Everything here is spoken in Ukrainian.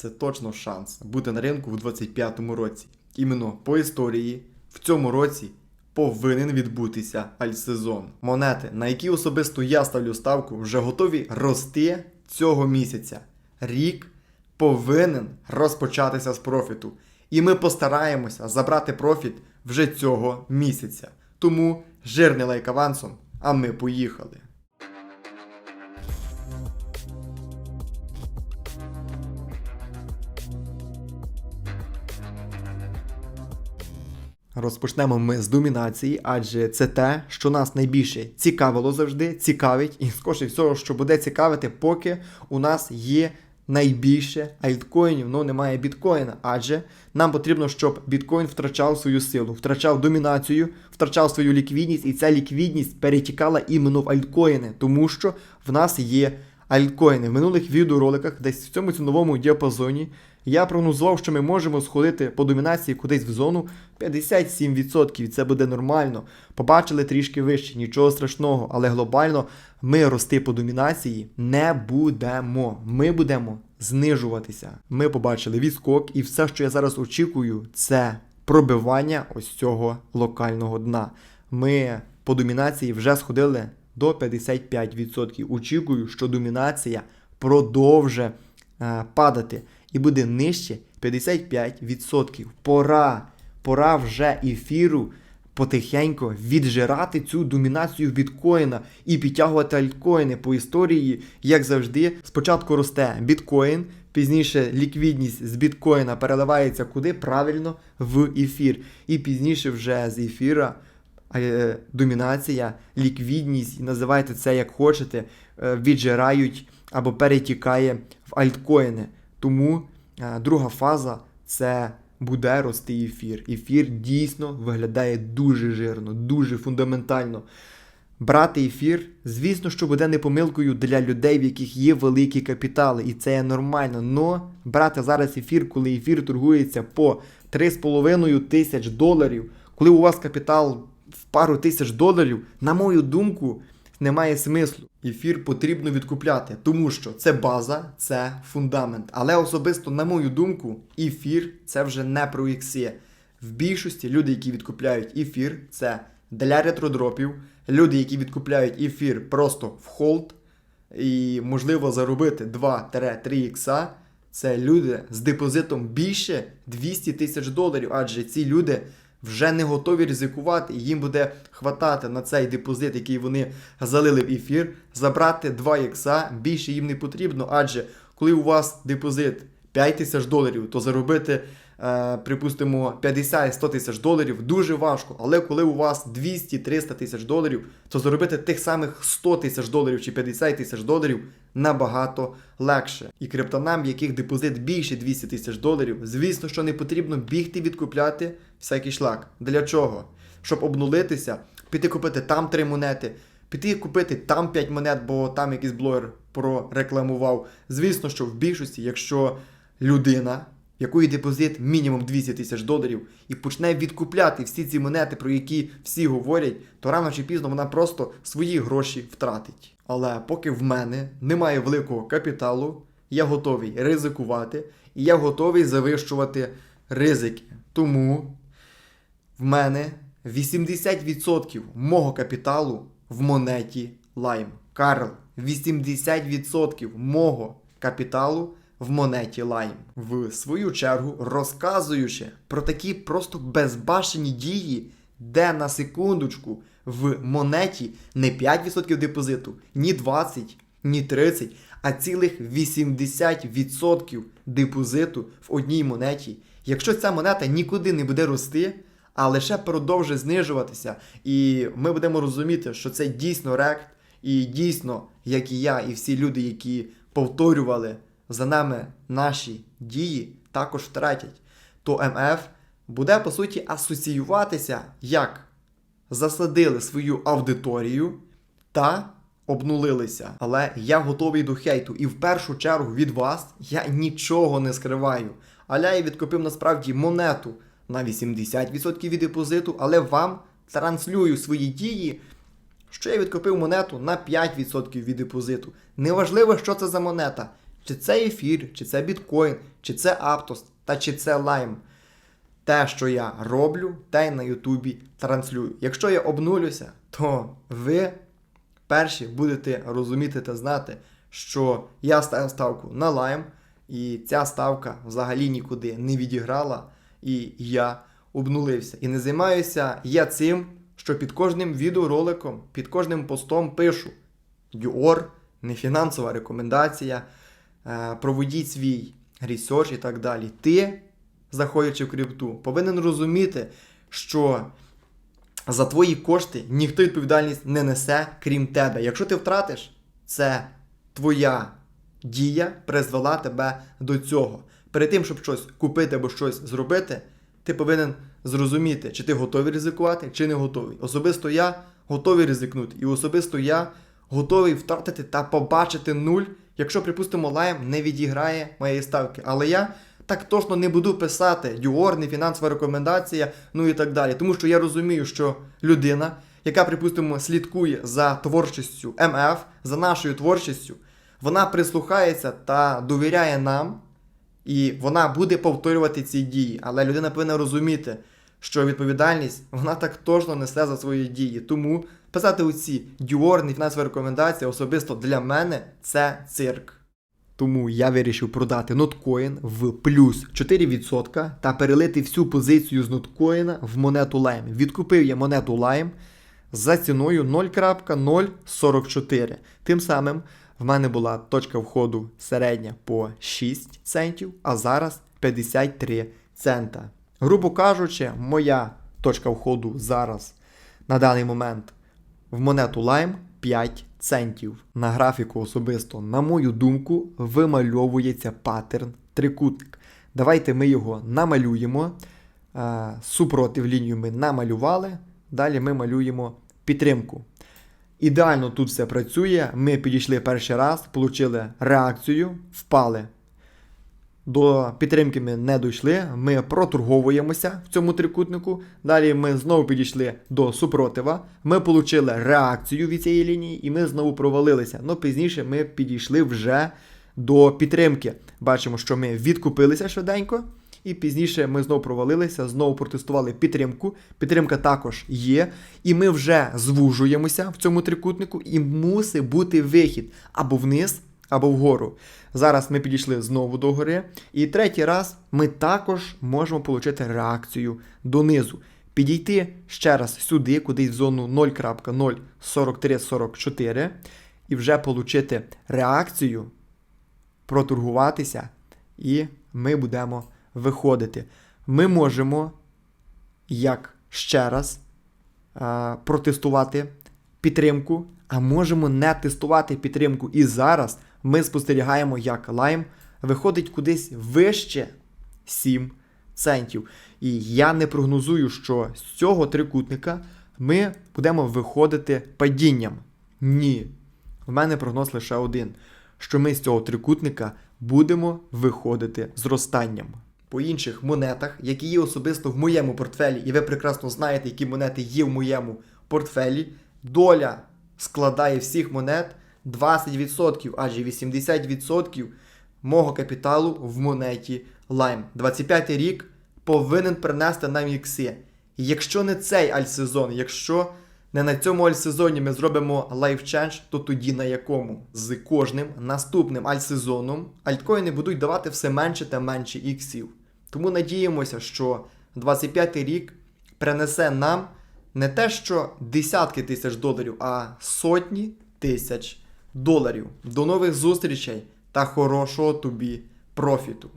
це точно шанс бути на ринку в 25-му році. Іменно по історії в цьому році повинен відбутися альтсезон. Монети, на які особисто я ставлю ставку, вже готові рости цього місяця. Рік повинен розпочатися з профіту. І ми постараємося забрати профіт вже цього місяця. Тому жирний лайк авансом, а ми поїхали. Розпочнемо ми з домінації, адже це те, що нас найбільше цікавило завжди, цікавить, і скоріше всього, що буде цікавити, поки у нас є найбільше альткоїнів, ну немає біткоїна. Адже нам потрібно, щоб біткоін втрачав свою силу, втрачав домінацію, втрачав свою ліквідність, і ця ліквідність перетікала іменно в альткоїни, тому що в нас є альткоїни. В минулих відеороликах, десь в цьому ціновому діапазоні, я прогнозував, що ми можемо сходити по домінації кудись в зону 57%, і це буде нормально. Побачили трішки вище, нічого страшного, але глобально ми рости по домінації не будемо. Ми будемо знижуватися. Ми побачили відскок, і все, що я зараз очікую, це пробивання ось цього локального дна. Ми по домінації вже сходили до 55%. Очікую, що домінація продовжить е, падати і буде нижче 55%. Пора, пора вже ефіру потихеньку віджирати цю домінацію біткоїна і підтягувати альткоїни по історії, як завжди. Спочатку росте біткоін, пізніше ліквідність з біткоїна переливається куди? Правильно в ефір. І пізніше вже з ефіра е, домінація, ліквідність, називайте це як хочете, е, віджирають або перетікає в альткоїни. Тому е, друга фаза це буде рости ефір. Ефір дійсно виглядає дуже жирно, дуже фундаментально. Брати ефір, звісно, що буде не помилкою для людей, в яких є великі капітали, і це є нормально. Но брати зараз ефір, коли ефір торгується по 3,5 тисяч доларів, коли у вас капітал в пару тисяч доларів, на мою думку, немає смислу. Ефір потрібно відкупляти, тому що це база, це фундамент. Але особисто, на мою думку, ефір це вже не про ікси. В більшості люди, які відкупляють ефір, це для ретродропів, люди, які відкупляють ефір просто в холд, і можливо заробити 2-3 ікса. Це люди з депозитом більше 200 тисяч доларів, адже ці люди вже не готові ризикувати, і їм буде хватати на цей депозит, який вони залили в ефір, забрати 2 ікса, більше їм не потрібно, адже коли у вас депозит 5 тисяч доларів, то заробити, припустимо, 50-100 тисяч доларів дуже важко. Але коли у вас 200-300 тисяч доларів, то заробити тих самих 100 тисяч доларів чи 50 тисяч доларів набагато легше. І криптонам, в яких депозит більше 200 тисяч доларів, звісно, що не потрібно бігти відкупляти всякий шлак. Для чого? Щоб обнулитися, піти купити там 3 монети, піти купити там 5 монет, бо там якийсь блогер прорекламував. Звісно, що в більшості, якщо людина, якої депозит мінімум 200 тисяч доларів, і почне відкупляти всі ці монети, про які всі говорять, то рано чи пізно вона просто свої гроші втратить. Але поки в мене немає великого капіталу, я готовий ризикувати, і я готовий завищувати ризики. Тому в мене 80% мого капіталу в монеті Lime. Карл, 80% мого капіталу в монеті Lime. В свою чергу, розказуючи про такі просто безбашені дії, де на секундочку в монеті не 5% депозиту, ні 20, ні 30, а цілих 80% депозиту в одній монеті. Якщо ця монета нікуди не буде рости, а лише продовжує знижуватися, і ми будемо розуміти, що це дійсно рект, і дійсно, як і я, і всі люди, які повторювали за нами наші дії, також втратять, то МФ буде по суті асоціюватися як засадили свою аудиторію та обнулилися. Але я готовий до хейту, і в першу чергу від вас я нічого не скриваю. Я відкупив насправді монету на 80% від депозиту, але вам транслюю свої дії, що я відкупив монету на 5% від депозиту. Неважливо, що це за монета. Чи це ефір, чи це біткоін, чи це Aptos, та чи це Lime. Те, що я роблю, те й на Ютубі транслюю. Якщо я обнулюся, то ви перші будете розуміти та знати, що я ставив ставку на лайм, і ця ставка взагалі нікуди не відіграла, і я обнулився. І не займаюся я цим, що під кожним відеороликом, під кожним постом пишу: Dior, не фінансова рекомендація, проведіть свій ресерч і так далі. Ти, заходячи в крипту, повинен розуміти, що за твої кошти ніхто відповідальність не несе, крім тебе. Якщо ти втратиш, це твоя дія призвела тебе до цього. Перед тим, щоб щось купити або щось зробити, ти повинен зрозуміти, чи ти готовий ризикувати, чи не готовий. Особисто я готовий ризикнути. І особисто я готовий втратити та побачити нуль, якщо, припустимо, лайм не відіграє моєї ставки. Але я так точно не буду писати Дюор, не фінансова рекомендація, ну і так далі. Тому що я розумію, що людина, яка, припустимо, слідкує за творчістю МФ, за нашою творчістю, вона прислухається та довіряє нам, і вона буде повторювати ці дії. Але людина повинна розуміти, що відповідальність вона так точно несе за свої дії. Тому писати оці Дюор, не фінансова рекомендація особисто для мене це цирк. Тому я вирішив продати ноткоін в плюс 4% та перелити всю позицію з ноткоїна в монету Lime. Відкупив я монету Lime за ціною 0.044. Тим самим в мене була точка входу середня по 6 центів, а зараз 53 цента. Грубо кажучи, моя точка входу зараз на даний момент в монету Lime 5 центів. На графіку особисто, на мою думку, вимальовується паттерн трикутник. Давайте ми його намалюємо. Е, Супротив лінію ми намалювали. Далі ми малюємо підтримку. Ідеально тут все працює. Ми підійшли перший раз, отримали реакцію, впали. До підтримки ми не дійшли, ми проторговуємося в цьому трикутнику. Далі ми знову підійшли до супротива. Ми отримали реакцію від цієї лінії і ми знову провалилися. Ну пізніше ми підійшли вже до підтримки. Бачимо, що ми відкупилися швиденько. І пізніше ми знову провалилися, знову протестували підтримку. Підтримка також є. І ми вже звужуємося в цьому трикутнику, і мусить бути вихід або вниз, або вгору. Зараз ми підійшли знову до гори. І третій раз ми також можемо отримати реакцію донизу. Підійти ще раз сюди, кудись в зону 0.04344, і вже отримати реакцію, проторгуватися, і ми будемо виходити. Ми можемо, як ще раз, протестувати підтримку, а можемо не тестувати підтримку. І зараз ми спостерігаємо, як лайм виходить кудись вище 7 центів. І я не прогнозую, що з цього трикутника ми будемо виходити падінням. Ні. В мене прогноз лише один: що ми з цього трикутника будемо виходити зростанням. По інших монетах, які є особисто в моєму портфелі, і ви прекрасно знаєте, які монети є в моєму портфелі, доля складає всіх монет 20%, адже 80% мого капіталу в монеті Lime. 25 рік повинен принести нам ікси. І якщо не цей альтсезон, якщо не на цьому альтсезоні ми зробимо лайфчендж, то тоді на якому? З кожним наступним альтсезоном альткоїни будуть давати все менше та менше іксів. Тому надіємося, що 25 рік принесе нам не те, що десятки тисяч доларів, а сотні тисяч доларів. До нових зустрічей та хорошого тобі профіту!